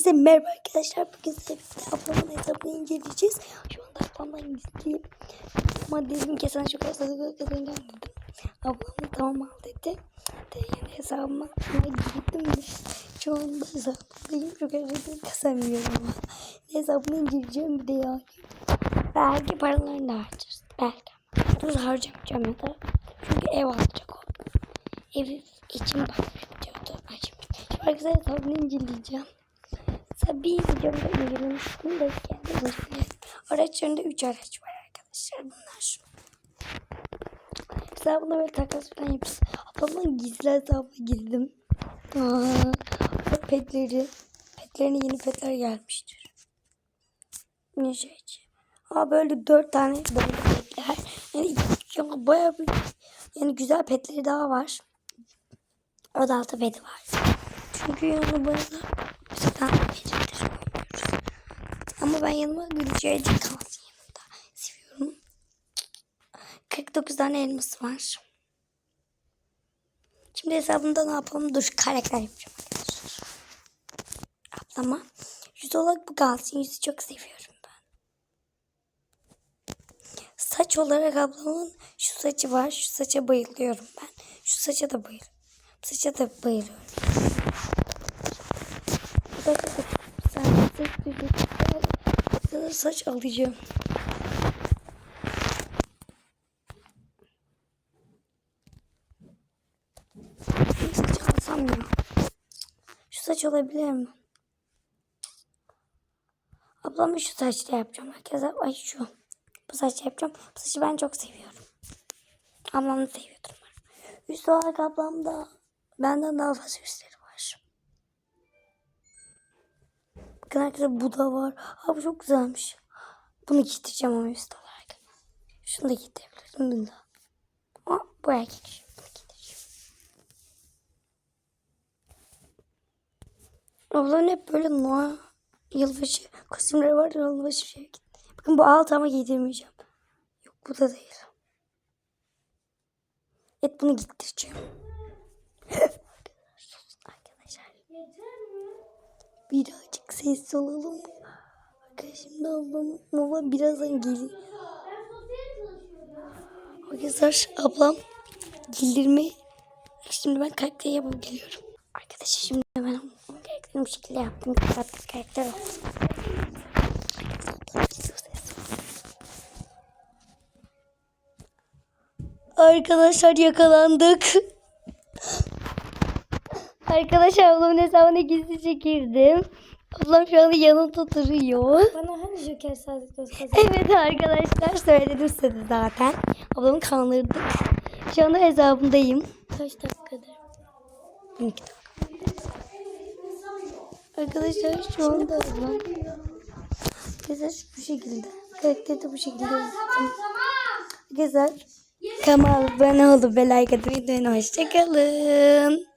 Hepinize merhaba arkadaşlar. Bugün birlikte ablamın hesabını inceleyeceğiz. Şu anda ablamdan gizliyim. Ama dedim ki sana çok fazla kazanacağım dedim. Ablam tamam al dedi. De yani hesabıma gittim de şu anda hesabımdayım. Çok özür kazanmıyorum ama. Hesabını inceleyeceğim bir de yani. Belki paralarını da harcarız. Belki. Dur harcamayacağım ya da. Çünkü ev alacak o. Ev için. Ay şimdi. Arkadaşlar hesabını inceleyeceğim. Bir videomda incelemiştim de kendi inceledim. Araçlarında 3 araç var arkadaşlar bunlar. Mesela buna böyle takas falan yapacağız. Ablamın gizli hesabına girdim. Aa, petleri. Petlerine yeni petler gelmiştir. Ne şey Aa böyle dört tane böyle petler. Yani ya bayağı bir yani güzel petleri daha var. O da altı peti var. Çünkü yani Sıkan verimdir Ama ben yanıma güleceğici kalsın yanımda. Seviyorum. 49 tane elması var. Şimdi hesabımda ne yapalım? Dur karakter yapacağım arkadaşlar. Ablama. Yüz olarak bu kalsın. Yüzü çok seviyorum ben. Saç olarak ablamın şu saçı var. Şu saça bayılıyorum ben. Şu saça da bayılıyorum. Bu saça da bayılıyorum. Sen saç alacağım. Bir saç alsam ya. Şu saç olabilir mi? Ablamın şu saçla yapacağım. Herkese ay şu. Bu saçla yapacağım. Bu saçı ben çok seviyorum. Ablam da seviyordur. Üst olarak ablam da benden daha fazla üstleri Bakın arkadaşlar bu da var. Ha bu çok güzelmiş. Bunu giydireceğim ama üst olarak. Şunu da giydirebilirim. Bunu da. Ama bu erkek. Bunu giydireceğim. Ablanın hep böyle noa yılbaşı kostümleri var. Yılbaşı şey. Bakın bu alt ama giydirmeyeceğim. Yok bu da değil. Evet bunu giydireceğim. Arkadaşlar. Birazcık sessiz olalım. Arkadaşlar şimdi ablam, ablam birazdan gelir. Arkadaşlar ablam giydirme. Şimdi ben karakter yapıp geliyorum. Arkadaşlar şimdi ben karakterimi bu şekilde yaptım. Karakter karakter. Arkadaşlar yakalandık. Arkadaşlar ablamın hesabına gizlice girdim. Ablam şu anda yanımda duruyor. Bana hani Joker göz kazandı? Evet arkadaşlar söyledim size zaten. Ablamı kandırdık. Şu anda hesabındayım. Kaç dakikadır? 12 dakika. Arkadaşlar şu anda ablam. Arkadaşlar bu şekilde. Karakteri de bu şekilde. Arkadaşlar kanalıma abone olup ve like atmayı unutmayın. Hoşçakalın.